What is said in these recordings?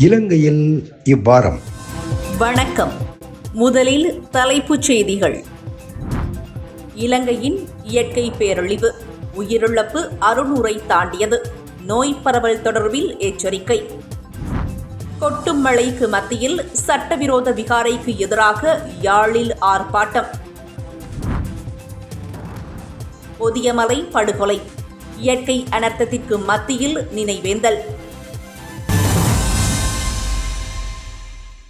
இலங்கையில் இவ்வாரம். வணக்கம். முதலில் தலைப்புச் செய்திகள். இலங்கையின் இயற்கை பேரழிவு உயிரிழப்பு அறுநூறை தாண்டியது. நோய் பரவல் தொடர்பில் எச்சரிக்கை. கொட்டும் மழைக்கு மத்தியில் சட்டவிரோத விகாரைக்கு எதிராக யாழில் ஆர்ப்பாட்டம். பொதியமலை படுகொலை இயற்கை அனர்த்தத்திற்கு மத்தியில் நினைவேந்தல்.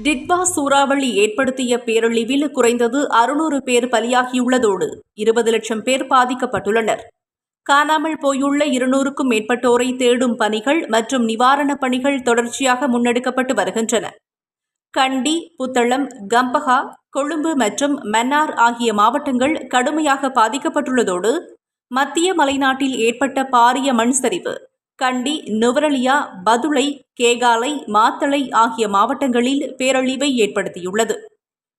டிட்வா சூறாவளி ஏற்படுத்திய பேரழிவில் குறைந்தது அறுநூறு பேர் பலியாகியுள்ளதோடு இருபது லட்சம் பேர் பாதிக்கப்பட்டுள்ளனர். காணாமல் போயுள்ள இருநூறுக்கும் மேற்பட்டோரை தேடும் பணிகள் மற்றும் நிவாரணப் பணிகள் தொடர்ச்சியாக முன்னெடுக்கப்பட்டு வருகின்றன. கண்டி புத்தளம் கம்பஹா கொழும்பு மற்றும் மன்னார் ஆகிய மாவட்டங்கள் கடுமையாக பாதிக்கப்பட்டுள்ளதோடு மத்திய மலைநாட்டில் ஏற்பட்ட பாரிய மண் சரிவு கண்டி நுவரலியா பதுளை கேகாலை மாத்தளை ஆகிய மாவட்டங்களில் பேரழிவை ஏற்படுத்தியுள்ளது.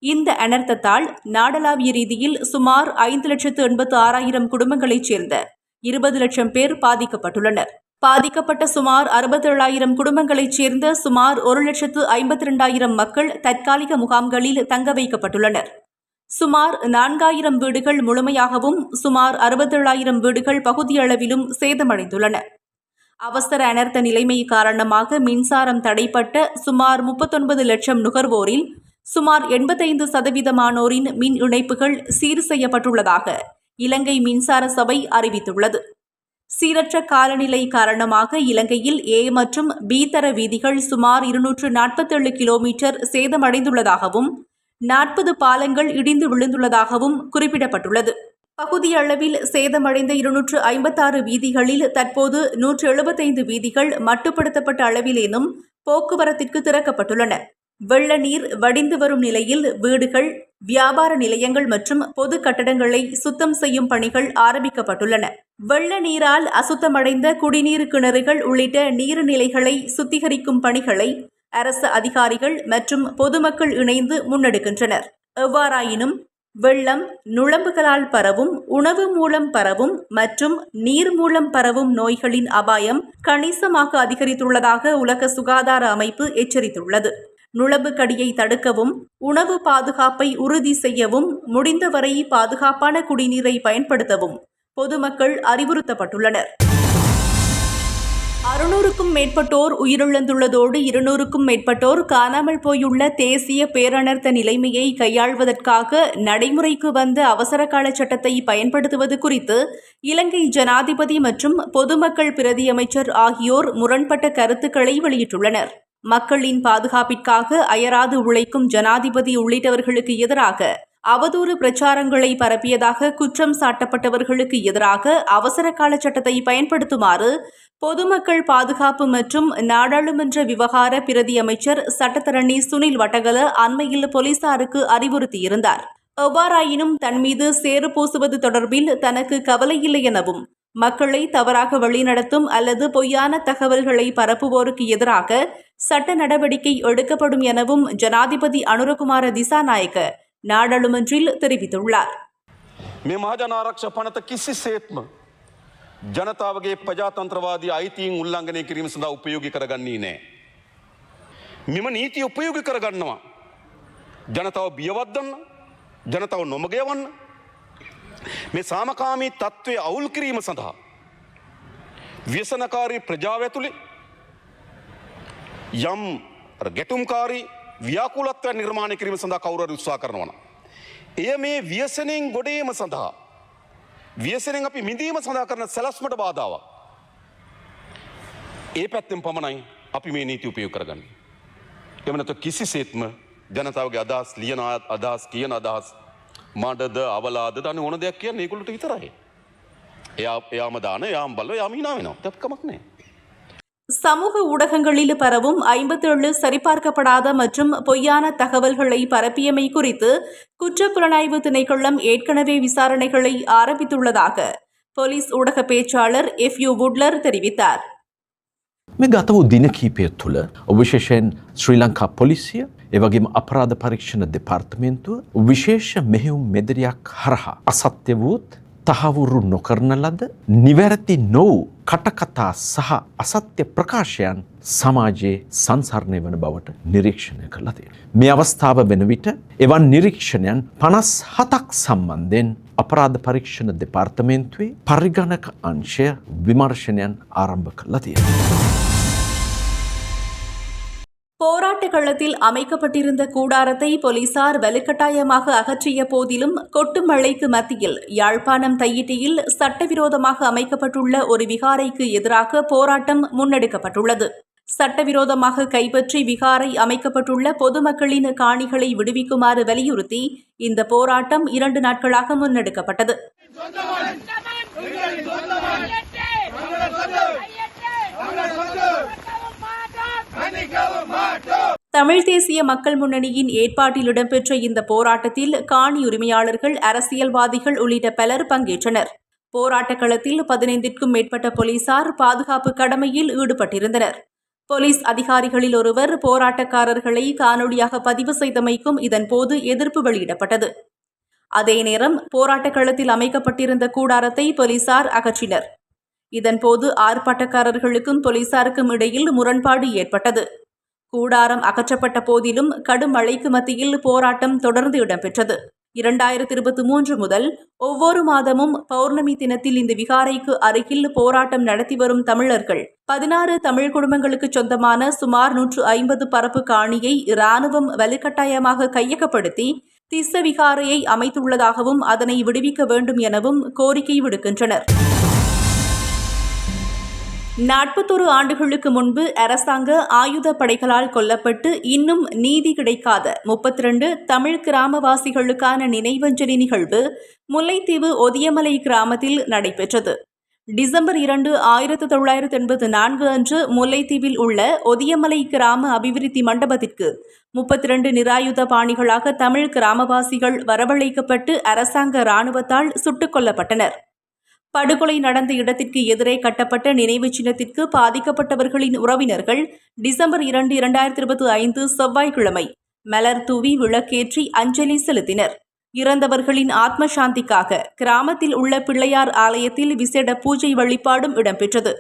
இந்த அனர்த்தத்தால் நாடளாவிய ரீதியில் சுமார் ஐந்து லட்சத்து எண்பத்து ஆறாயிரம் குடும்பங்களைச் சேர்ந்த இருபது லட்சம் பேர் பாதிக்கப்பட்டுள்ளனர். பாதிக்கப்பட்ட சுமார் அறுபத்தேழாயிரம் குடும்பங்களைச் சேர்ந்த சுமார் ஒரு லட்சத்து ஐம்பத்தி ரெண்டாயிரம் மக்கள் தற்காலிக முகாம்களில் தங்க வைக்கப்பட்டுள்ளனர். சுமார் நான்காயிரம் வீடுகள் முழுமையாகவும் சுமார் அறுபத்தேழாயிரம் வீடுகள் பகுதியளவிலும் சேதமடைந்துள்ளன. அவசர அனர்த்த நிலைமை காரணமாக மின்சாரம் தடைப்பட்ட சுமார் முப்பத்தொன்பது லட்சம் நுகர்வோரில் சுமார் எண்பத்தைந்து சதவீதமானோரின் மின் இணைப்புகள் சீர் செய்யப்பட்டுள்ளதாக இலங்கை மின்சார சபை அறிவித்துள்ளது. சீரற்ற காலநிலை காரணமாக இலங்கையில் ஏ மற்றும் பி தர வீதிகள் சுமார் இருநூற்று நாற்பத்தேழு கிலோமீட்டர் சேதமடைந்துள்ளதாகவும் நாற்பது பாலங்கள் இடிந்து விழுந்துள்ளதாகவும் குறிப்பிடப்பட்டுள்ளது. பகுதியளவில் சேதமடைந்த இருநூற்று ஐம்பத்தாறு வீதிகளில் தற்போது நூற்று எழுபத்தைந்து வீதிகள் மட்டுப்படுத்தப்பட்ட அளவிலேனும் போக்குவரத்திற்கு திறக்கப்பட்டுள்ளன. வெள்ள நீர் வடிந்து வரும் நிலையில் வீடுகள் வியாபார நிலையங்கள் மற்றும் பொது கட்டடங்களை சுத்தம் செய்யும் பணிகள் ஆரம்பிக்கப்பட்டுள்ளன. வெள்ள நீரால் அசுத்தமடைந்த குடிநீர் கிணறுகள் உள்ளிட்ட நீர்நிலைகளை சுத்திகரிக்கும் பணிகளை அரசு அதிகாரிகள் மற்றும் பொதுமக்கள் இணைந்து முன்னெடுக்கின்றனர். எவ்வாறாயினும் வெள்ளம் நுழம்புகளால் பரவும் உணவு மூலம் பரவும் மற்றும் நீர் மூலம் பரவும் நோய்களின் அபாயம் கணிசமாக அதிகரித்துள்ளதாக உலக சுகாதார அமைப்பு எச்சரித்துள்ளது. நுழம்பு கடியை தடுக்கவும் உணவு பாதுகாப்பை உறுதி செய்யவும் முடிந்தவரை பாதுகாப்பான குடிநீரை பயன்படுத்தவும் பொதுமக்கள் அறிவுறுத்தப்பட்டுள்ளனர். அறுநூறுக்கும் மேற்பட்டோர் உயிரிழந்துள்ளதோடு இருநூறுக்கும் மேற்பட்டோர் காணாமல் போயுள்ள தேசிய பேரணர்த்த நிலைமையை கையாள்வதற்காக நடைமுறைக்கு வந்த அவசரகால சட்டத்தை பயன்படுத்துவது குறித்து இலங்கை ஜனாதிபதி மற்றும் பொதுமக்கள் பிரதியமைச்சர் ஆகியோர் முரண்பட்ட கருத்துக்களை வெளியிட்டுள்ளனர். மக்களின் பாதுகாப்பிற்காக அயராது உழைக்கும் ஜனாதிபதி உள்ளிட்டவர்களுக்கு எதிராக அவதூறு பிரச்சாரங்களை பரப்பியதாக குற்றம் சாட்டப்பட்டவர்களுக்கு எதிராக அவசர கால சட்டத்தை பயன்படுத்துமாறு பொதுமக்கள் பாதுகாப்பு மற்றும் நாடாளுமன்ற விவகார பிரதி அமைச்சர் சட்டத்தரணி சுனில் வட்டகல அண்மையில் போலீசாருக்கு அறிவுறுத்தியிருந்தார். எவ்வாறாயினும் தன் மீது சேறு பூசுவது தொடர்பில் தனக்கு கவலையில்லை எனவும் மக்களை தவறாக வழிநடத்தும் அல்லது பொய்யான தகவல்களை பரப்புவோருக்கு எதிராக சட்ட நடவடிக்கை எடுக்கப்படும் எனவும் ஜனாதிபதி அனுரகுமார திசாநாயக்க நாடாளுமன்றில் தெரிவித்துள்ளார் මේ මහජනාරක්ෂ පනත කිසිසේත්ම ජනතාවගේ ප්‍රජාතන්ත්‍රවාදී අයිතිීන් උල්ලංඝනය කිරීම සඳහා උපයෝගි කරගන්නේ නෑ. මෙම නීති උපයෝගි කරගන්නවා. ජනතාව බියවත්දන්න ජනතාව නොමගයවන්න මේ සාමකාමී තත්ත්වය අවුල් කිරීම සඳහා. ව්‍යසනකාරී ප්‍රජාව ඇතුළේ යම් ගැටුම්කාරී ව්‍යාකුලත්වය නිර්මාණය කිරීම සඳහා කවුර උත්සා කරනවන. එය මේ ව්‍යසනයෙන් ගොඩේම සඳහා. ව්‍යසනෙන් අපි මිඳීම සඳහා කරන සැලස්මට බාධාවක්. ඒ පැත්තෙන් පමණයි අපි මේ නීති උපයෝ කරගන්න. එමනත කිසි සේත්ම ජනතාවගේ අදහස් ලියන අදහස් කියන අදහස් මඩද අවලාද දන්න ඕන දෙයක් කිය ඒකුලට විතරයි. එයා එයාම දාන යාම් බල්ල යාමීනා වෙනවා තැප්කමක් නෑ. சமூக ஊடகங்களில் பரவும் ஐம்பத்தேழு சரிபார்க்கப்படாத மற்றும் பொய்யான தகவல்களை பரப்பியமை குறித்து குற்றப்புலனாய்வு திணைக்களம் ஏற்கனவே விசாரணைகளை ஆரம்பித்துள்ளதாக போலீஸ் ஊடக பேச்சாளர் எஃப் யூ வுட்லர் தெரிவித்தார் මේ ගත වූ දින කීපය තුළ විශේෂයෙන් ශ්‍රී ලංකා පොලිසිය එවගේම අපරාධ පරීක්ෂණ දෙපාර්තමේන්තුව විශේෂ මෙහෙවුම් මෙදරයක් හරහා අසත්‍ය වූත් තහවුරු නොකරන ලද නිවැරදි නොවූ කටකතා සහ අසත්‍ය ප්‍රකාශයන් සමාජයේ සංසරණය වන බවට නිරීක්ෂණය කරලා තියෙන. මේ අවස්ථාව වෙන විට එවන් නිරීක්ෂණයන් පනස් හතක් සම්බන්ධයෙන් අපරාධ පරීක්ෂණ දෙපාර්තමේන්තුවේ පරිගණක අංශය විමර්ශනයන් ආරම්භ කරලා තියෙන. போராட்ட களத்தில் அமைக்கப்பட்டிருந்த கூடாரத்தை போலீசார் வலுக்கட்டாயமாக அகற்றிய போதிலும் கொட்டும் மழைக்கு மத்தியில் யாழ்ப்பாணம் தையிட்டியில் சட்டவிரோதமாக அமைக்கப்பட்டுள்ள ஒரு விகாரைக்கு எதிராக போராட்டம் முன்னெடுக்கப்பட்டுள்ளது. சட்டவிரோதமாக கைப்பற்றி விகாரை அமைக்கப்பட்டுள்ள பொதுமக்களின் காணிகளை விடுவிக்குமாறு வலியுறுத்தி இந்த போராட்டம் இரண்டு நாட்களாக முன்னெடுக்கப்பட்டது. தமிழ் தேசிய மக்கள் முன்னணியின் ஏற்பாட்டில் இடம்பெற்ற இந்த போராட்டத்தில் காணி உரிமையாளர்கள் அரசியல்வாதிகள் உள்ளிட்ட பலர் பங்கேற்றனர். போராட்ட களத்தில் பதினைந்திற்கும் மேற்பட்ட போலீசார் பாதுகாப்பு கடமையில் ஈடுபட்டிருந்தனர். போலீஸ் அதிகாரிகளில் ஒருவர் போராட்டக்காரர்களை காணொலியாக பதிவு செய்தமைக்கும் இதன்போது எதிர்ப்பு வெளியிடப்பட்டது. அதே நேரம் போராட்ட களத்தில் அமைக்கப்பட்டிருந்த கூடாரத்தை போலீசார் அகற்றினர். இதன்போது ஆர்ப்பாட்டக்காரர்களுக்கும் போலீசாருக்கும் இடையில் முரண்பாடு ஏற்பட்டது. கூடாரம் அகற்றப்பட்ட போதிலும் கடும் மழைக்கு மத்தியில் போராட்டம் தொடர்ந்து இடம்பெற்றது. இரண்டாயிரத்தி இருபத்தி மூன்று முதல் ஒவ்வொரு மாதமும் பௌர்ணமி தினத்தில் இந்த விகாரைக்கு அருகில் போராட்டம் நடத்தி வரும் தமிழர்கள் பதினாறு தமிழ் குடும்பங்களுக்கு சொந்தமான சுமார் நூற்று ஐம்பது பரப்பு காணியை இராணுவம் வலுக்கட்டாயமாக கையகப்படுத்தி திஸ்ஸ விகாரையை அமைத்துள்ளதாகவும் அதனை விடுவிக்க வேண்டும் எனவும் கோரிக்கை விடுக்கின்றனர். நாற்பத்தொரு ஆண்டுகளுக்கு முன்பு அரசாங்க ஆயுத படைகளால் கொல்லப்பட்டு இன்னும் நீதி கிடைக்காத முப்பத்தி ரெண்டு தமிழ் கிராமவாசிகளுக்கான நினைவஞ்சலி நிகழ்வு முல்லைத்தீவு ஒதியமலை கிராமத்தில் நடைபெற்றது. டிசம்பர் இரண்டு ஆயிரத்து தொள்ளாயிரத்து எண்பத்து நான்கு அன்று முல்லைத்தீவில் உள்ள ஒதியமலை கிராம அபிவிருத்தி மண்டபத்திற்கு முப்பத்தி ரெண்டு நிராயுத பாணிகளாக தமிழ் கிராமவாசிகள் வரவழைக்கப்பட்டு அரசாங்க இராணுவத்தால் சுட்டுக் கொல்லப்பட்டனர். படுகொலை நடந்த இடத்திற்கு எதிரே கட்டப்பட்ட நினைவு சின்னத்திற்கு பாதிக்கப்பட்டவர்களின் உறவினர்கள் டிசம்பர் இரண்டு இரண்டாயிரத்தி இருபத்தி ஐந்து செவ்வாய்க்கிழமை மலர் தூவி விளக்கேற்றி அஞ்சலி செலுத்தினர். இறந்தவர்களின் ஆத்ம சாந்திக்காக கிராமத்தில் உள்ள பிள்ளையார் ஆலயத்தில் விசேட பூஜை வழிபாடும் இடம்பெற்றது.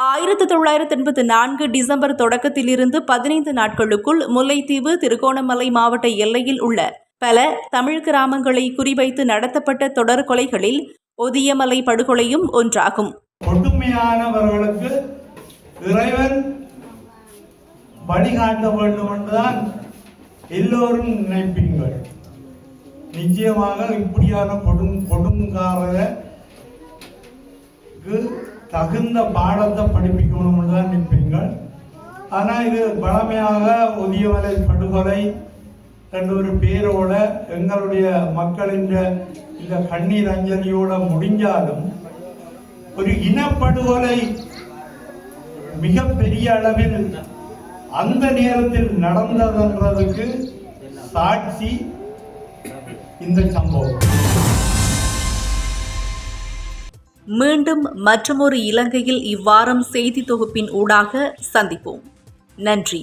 ஆயிரத்து தொள்ளாயிரத்து எண்பத்தி நான்கு டிசம்பர் தொடக்கத்திலிருந்து பதினைந்து நாட்களுக்குள் முல்லைத்தீவு திருகோணமலை மாவட்ட எல்லையில் உள்ள பல தமிழ் கிராமங்களை குறிவைத்து நடத்தப்பட்ட தொடர் கொலைகளில் ஒதியமலை படுகொலையும் ஒன்றாகும். கொடுமையானவர்களுக்கு இறைவன் வழிகாட்ட வேண்டும் என்றுதான் எல்லோரும் நினைப்பீங்கள் நிச்சயமாக இப்படியான கொடும் கொடுங்காரருக்கு தகுந்த பாடத்தை படிப்பிக்கணும் தான் நினைப்பீங்கள் ஆனால் இது பழமையாக ஒதியவலை படுகொலை என்ற ஒரு பேரோட எங்களுடைய மக்களின் இந்த கண்ணீர் அஞ்சலியோட முடிஞ்சாலும் ஒரு இனப்படுகொலை மிகப்பெரிய அளவில் அந்த நேரத்தில் நடந்ததுன்றதுக்கு சாட்சி இந்த சம்பவம். மீண்டும் மற்றொரு இலங்கையில் இவ்வாரம் செய்தி தொகுப்பின் ஊடாக சந்திப்போம். நன்றி.